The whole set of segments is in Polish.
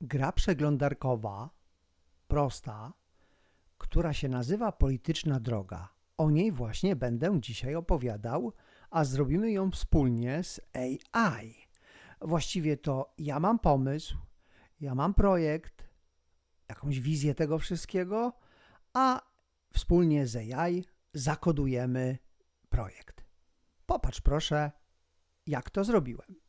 gra przeglądarkowa, prosta, która się nazywa Polityczna Droga. O niej właśnie będę dzisiaj opowiadał, a zrobimy ją wspólnie z AI. Właściwie to ja mam pomysł, ja mam projekt, jakąś wizję tego wszystkiego, a wspólnie z AI zakodujemy projekt. Popatrz proszę, jak to zrobiłem.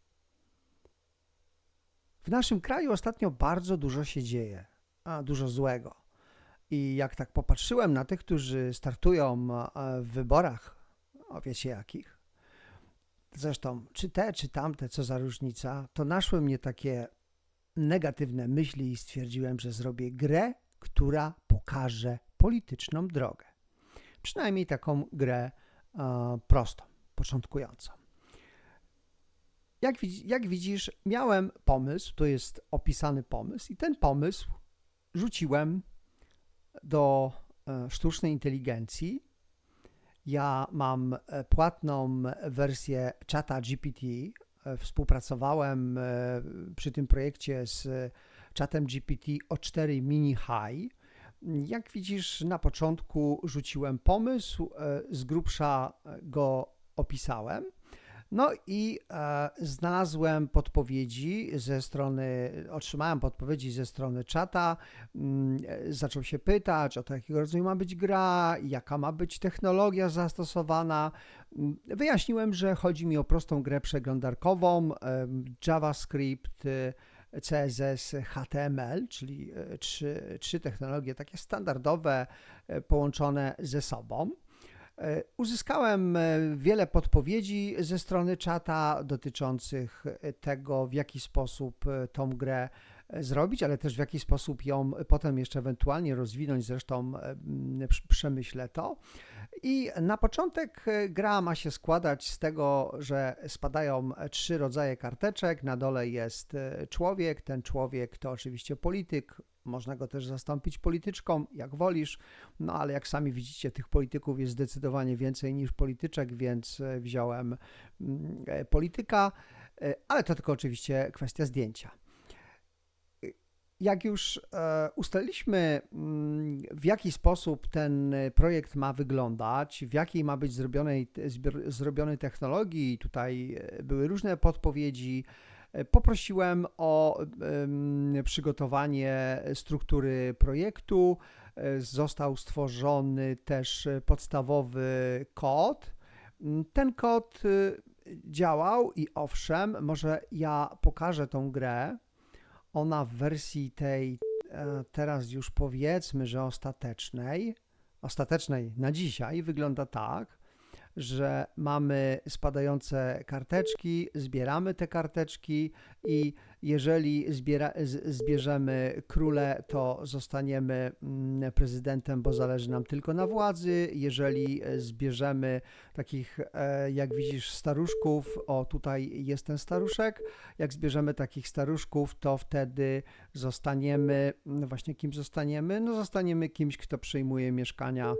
W naszym kraju ostatnio bardzo dużo się dzieje, a dużo złego. I jak tak popatrzyłem na tych, którzy startują w wyborach, o wiecie jakich, zresztą czy te, czy tamte, co za różnica, to naszły mnie takie negatywne myśli i stwierdziłem, że zrobię grę, która pokaże polityczną drogę. Przynajmniej taką grę e, prostą, początkującą. Jak, jak widzisz, miałem pomysł, to jest opisany pomysł, i ten pomysł rzuciłem do e, sztucznej inteligencji. Ja mam e, płatną wersję czata GPT. E, współpracowałem przy tym projekcie z czatem GPT o 4 mini high. Jak widzisz, na początku rzuciłem pomysł, z grubsza go opisałem. No i e, znalazłem podpowiedzi ze strony, otrzymałem podpowiedzi ze strony czata. Mm, e, zaczął się pytać o to, jakiego rodzaju ma być gra, jaka ma być technologia zastosowana. Mm, wyjaśniłem, że chodzi mi o prostą grę przeglądarkową, e, JavaScript. E, CSS, HTML, czyli trzy, trzy technologie takie standardowe połączone ze sobą. E, uzyskałem e, wiele podpowiedzi ze strony czata dotyczących e, tego, w jaki sposób tą grę zrobić, ale też w jaki sposób ją potem jeszcze ewentualnie rozwinąć. Zresztą przemyślę to. I na początek gra ma się składać z tego, że spadają trzy rodzaje karteczek. Na dole jest człowiek. Ten człowiek to oczywiście polityk, można go też zastąpić polityczką, jak wolisz, no ale jak sami widzicie, tych polityków jest zdecydowanie więcej niż polityczek, więc e, wziąłem e, polityka, e, ale to tylko oczywiście kwestia zdjęcia. Jak już ustaliliśmy, mm, w jaki sposób ten projekt ma wyglądać, w jakiej ma być zrobionej, zrobiony technologii, tutaj były różne podpowiedzi, Poprosiłem o przygotowanie struktury projektu. Został stworzony też podstawowy kod. Ten kod działał i owszem, może ja pokażę tą grę. Ona w wersji tej e, teraz już powiedzmy, że ostatecznej, ostatecznej na dzisiaj wygląda tak że mamy spadające karteczki, zbieramy te karteczki i jeżeli zbiera, zbierzemy króle, to zostaniemy mm, prezydentem, bo zależy nam tylko na władzy. Jeżeli zbierzemy takich, e, jak widzisz, staruszków, o tutaj jest ten staruszek, jak zbierzemy takich staruszków, to wtedy zostaniemy, no właśnie kim zostaniemy? No zostaniemy kimś, kto przejmuje mieszkania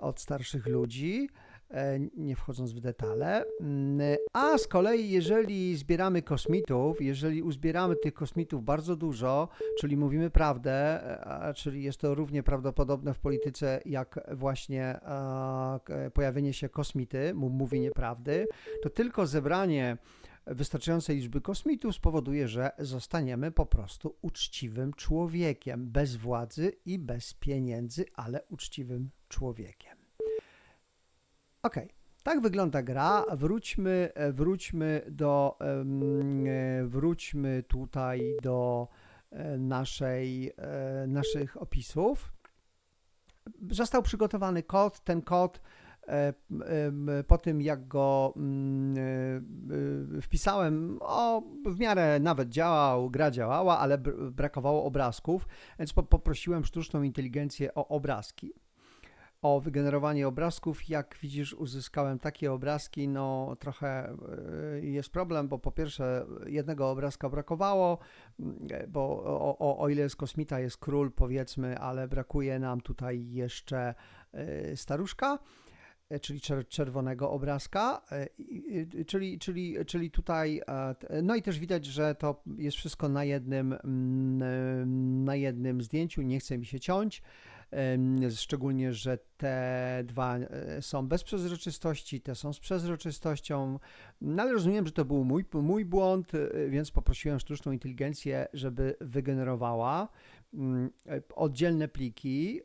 od starszych ludzi. E, nie wchodząc w detale. Mm, a z kolei, jeżeli zbieramy kosmitów, jeżeli uzbieramy tych kosmitów bardzo dużo, czyli mówimy prawdę, e, czyli jest to równie prawdopodobne w polityce, jak właśnie pojawienie się kosmity, mówienie prawdy, to tylko zebranie wystarczającej liczby kosmitów spowoduje, że zostaniemy po prostu uczciwym człowiekiem, bez władzy i bez pieniędzy, ale uczciwym człowiekiem. Ok, tak wygląda gra. Wróćmy, wróćmy do, e, wróćmy tutaj do e, naszej, e, naszych opisów. Został przygotowany kod. Ten kod po tym jak go wpisałem, o, w miarę nawet działał, gra działała, ale brakowało obrazków, więc poprosiłem sztuczną inteligencję o obrazki o wygenerowanie obrazków. Jak widzisz, uzyskałem takie obrazki. No, trochę e, jest problem, bo po pierwsze, jednego obrazka brakowało, mm, bo o, o, o ile z kosmita jest król, powiedzmy, ale brakuje nam tutaj jeszcze e, staruszka. e, czyli czer- czerwonego obrazka, czyli, czyli, czyli tutaj, e, no i też widać, że to jest wszystko na jednym, mm, na jednym zdjęciu, nie chce mi się ciąć, szczególnie, że te dwa e, są bez przezroczystości, te są z przezroczystością, no ale rozumiem, że to był mój, mój błąd, e, więc poprosiłem sztuczną inteligencję, żeby wygenerowała mm, e, oddzielne pliki,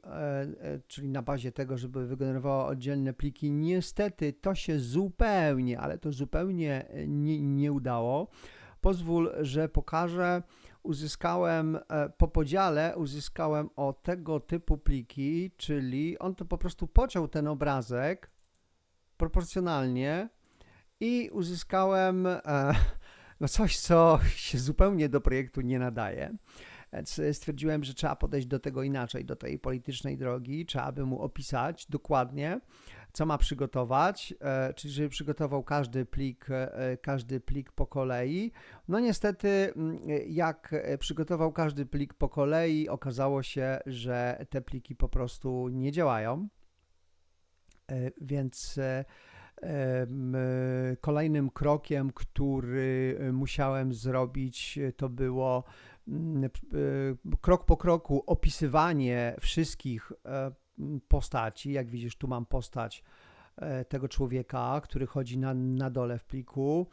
czyli na bazie tego, żeby wygenerowała oddzielne pliki. Niestety to się zupełnie, ale to zupełnie nie, nie udało. Pozwól, że pokażę. Uzyskałem e, po podziale, uzyskałem o tego typu pliki, czyli on to po prostu pociął ten obrazek proporcjonalnie i uzyskałem e, no coś, co się zupełnie do projektu nie nadaje. E, stwierdziłem, że trzeba podejść do tego inaczej, do tej politycznej drogi. Trzeba by mu opisać dokładnie, co ma przygotować, e, czyli żeby przygotował każdy plik, e, każdy plik po kolei. No niestety, mm, jak e, przygotował każdy plik po kolei, okazało się, że te pliki po prostu nie działają. E, Więc e, e, kolejnym krokiem, który e, musiałem zrobić, e, to było mm, e, krok po kroku opisywanie wszystkich e, postaci. Jak widzisz, tu mam postać e, tego człowieka, który chodzi na, na dole w pliku.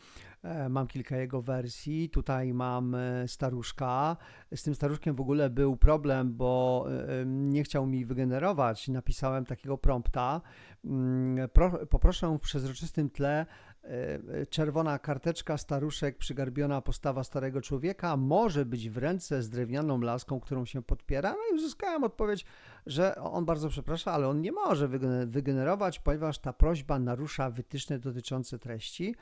E, Mam kilka jego wersji. Tutaj mam e, staruszka. Z tym staruszkiem w ogóle był problem, bo e, nie chciał mi wygenerować. Napisałem takiego prompta. Mm, Pro, poproszę w przezroczystym tle czerwona karteczka, staruszek, przygarbiona postawa starego człowieka może być w ręce z drewnianą laską, którą się podpiera. No i uzyskałem odpowiedź, że on bardzo przeprasza, ale on nie może wygener- wygenerować, ponieważ ta prośba narusza wytyczne dotyczące treści.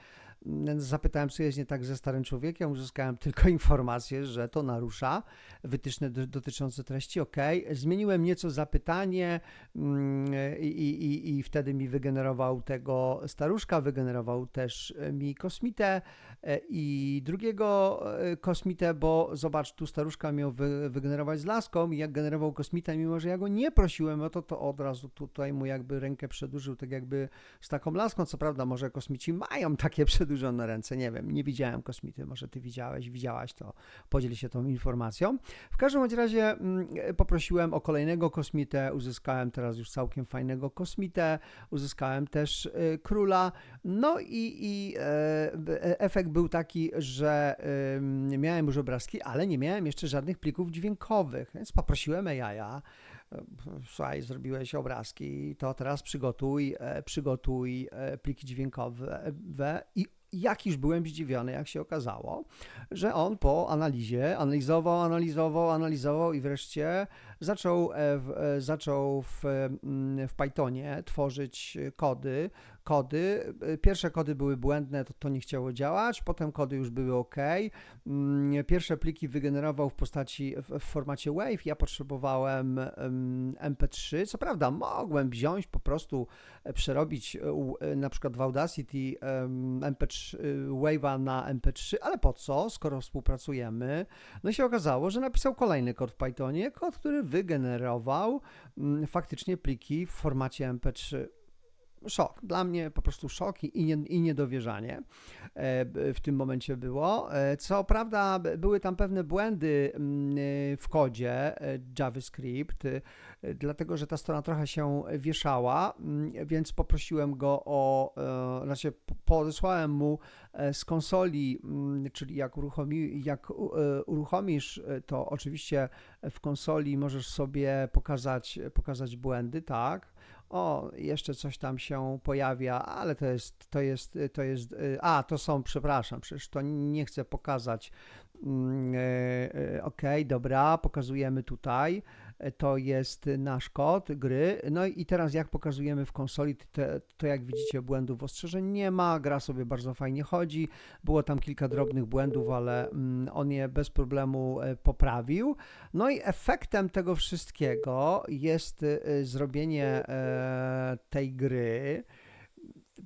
Zapytałem, co jest nie tak ze starym człowiekiem, uzyskałem tylko informację, że to narusza wytyczne do- dotyczące treści. Ok, zmieniłem nieco zapytanie mm, i, i, i, wtedy mi wygenerował tego staruszka, wygenerował też e, mi kosmitę e, i drugiego e, kosmitę, bo zobacz, tu staruszka miał wy, wygenerować z laską i jak generował kosmitę, mimo że ja go nie prosiłem o to, to od razu tutaj mu jakby rękę przedłużył, tak jakby z taką laską. Co prawda, może kosmici mają takie przedłużone ręce, nie wiem, nie widziałem kosmity, może ty widziałeś, widziałaś to, podziel się tą informacją. W każdym razie mm, poprosiłem o kolejnego kosmitę, uzyskałem teraz już całkiem fajnego kosmitę, uzyskałem też y, króla, no i, i e, e, efekt był taki, że miałem już obrazki, ale nie miałem jeszcze żadnych plików dźwiękowych, więc poprosiłem AI-a, e, słuchaj, zrobiłeś obrazki, to teraz przygotuj, przygotuj pliki dźwiękowe we- i jak już byłem zdziwiony, jak się okazało, że on po analizie analizował, analizował, analizował i wreszcie zaczął, e, w, e, zaczął w, mm, w Pythonie tworzyć kody. Kody. E, Pierwsze kody były błędne, to, to nie chciało działać, potem kody już były ok. Mm, Pierwsze pliki wygenerował w postaci, w, w formacie WAV. Ja potrzebowałem em, MP3. Co prawda, mogłem wziąć po prostu, e, przerobić e, e, na przykład w Audacity em, MP3, e, Wave'a na MP3, ale po co, skoro współpracujemy? No i się okazało, że napisał kolejny kod w Pythonie, kod, który wygenerował mm, faktycznie pliki w formacie MP3 szok. Dla mnie po prostu szok i, nie, i niedowierzanie e, w tym momencie było. E, Co prawda były tam pewne błędy mm, e, w kodzie JavaScript, dlatego że ta strona trochę się wieszała, mm, więc poprosiłem go o, znaczy podesłałem mu z konsoli, mm, czyli jak, uruchomi, jak uruchomisz, to oczywiście w konsoli możesz sobie pokazać, pokazać błędy, tak o, jeszcze coś tam się pojawia, ale to jest, to jest, to jest, y, a, to są, przepraszam, przecież to nie chcę pokazać. Mm, e, e, Okej, dobra, pokazujemy tutaj. E, To jest nasz kod gry. No i teraz jak pokazujemy w konsoli, to, to jak widzicie błędów ostrzeżeń nie ma, gra sobie bardzo fajnie chodzi. Było tam kilka drobnych błędów, ale mm, on je bez problemu e, poprawił. No i efektem tego wszystkiego jest y, zrobienie e, tej gry.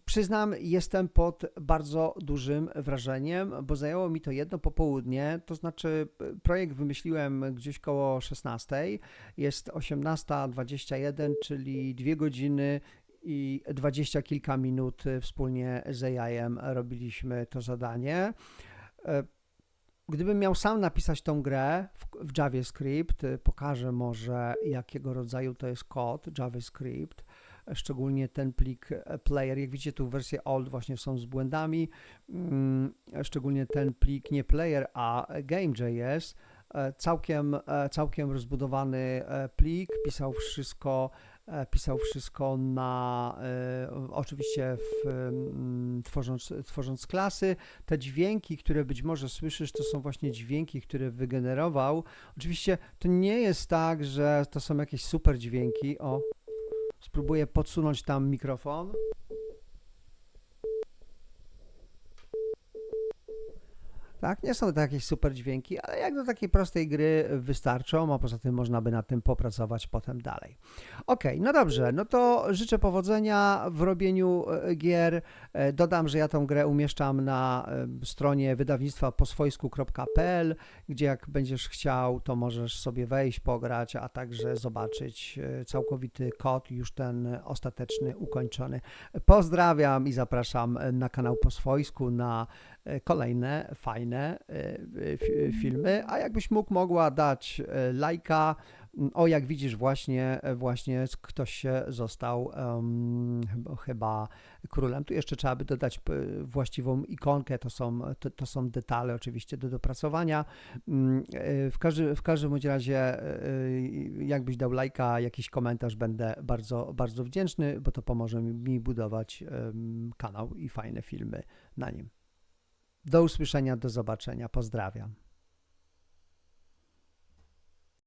Przyznam, jestem pod bardzo dużym wrażeniem, bo zajęło mi to jedno popołudnie, to znaczy y, projekt wymyśliłem gdzieś koło 16, jest 18.21, czyli dwie godziny i dwadzieścia kilka minut y, wspólnie z AI-em robiliśmy to zadanie. E, Gdybym miał sam napisać tą grę w, w JavaScript, pokażę może jakiego rodzaju to jest kod JavaScript, e, szczególnie ten plik e, player. Jak widzicie tu wersje old właśnie są z błędami, mm, szczególnie ten plik nie player, a game.js. e, Całkiem, e, całkiem rozbudowany plik, pisał wszystko, pisał wszystko na, oczywiście w, mm, tworząc, tworząc klasy. Te dźwięki, które być może słyszysz, to są właśnie dźwięki, które wygenerował. Oczywiście to nie jest tak, że to są jakieś super dźwięki. O, spróbuję podsunąć tam mikrofon. Tak, nie są to jakieś super dźwięki, ale jak do takiej prostej gry wystarczą, a poza tym można by nad tym popracować potem dalej. Ok, no dobrze, no to życzę powodzenia w robieniu e, gier. E, Dodam, że ja tą grę umieszczam na e, stronie wydawnictwa poswojsku.pl, gdzie jak będziesz chciał, to możesz sobie wejść, pograć, a także zobaczyć całkowity kod, już ten ostateczny, ukończony. Pozdrawiam i zapraszam na kanał Po Swojsku, na kolejne fajne e, fi- filmy, a jakbyś mógł, mogła dać e, lajka, o jak widzisz właśnie, e, właśnie ktoś się został em, chyba- królem. Tu jeszcze trzeba by dodać właściwą ikonkę, to są, to, to są detale oczywiście do dopracowania. W, każdy, w każdym razie, jakbyś dał lajka, jakiś komentarz, będę bardzo, bardzo wdzięczny, bo to pomoże mi- budować kanał i fajne filmy na nim. Do usłyszenia, do zobaczenia. Pozdrawiam.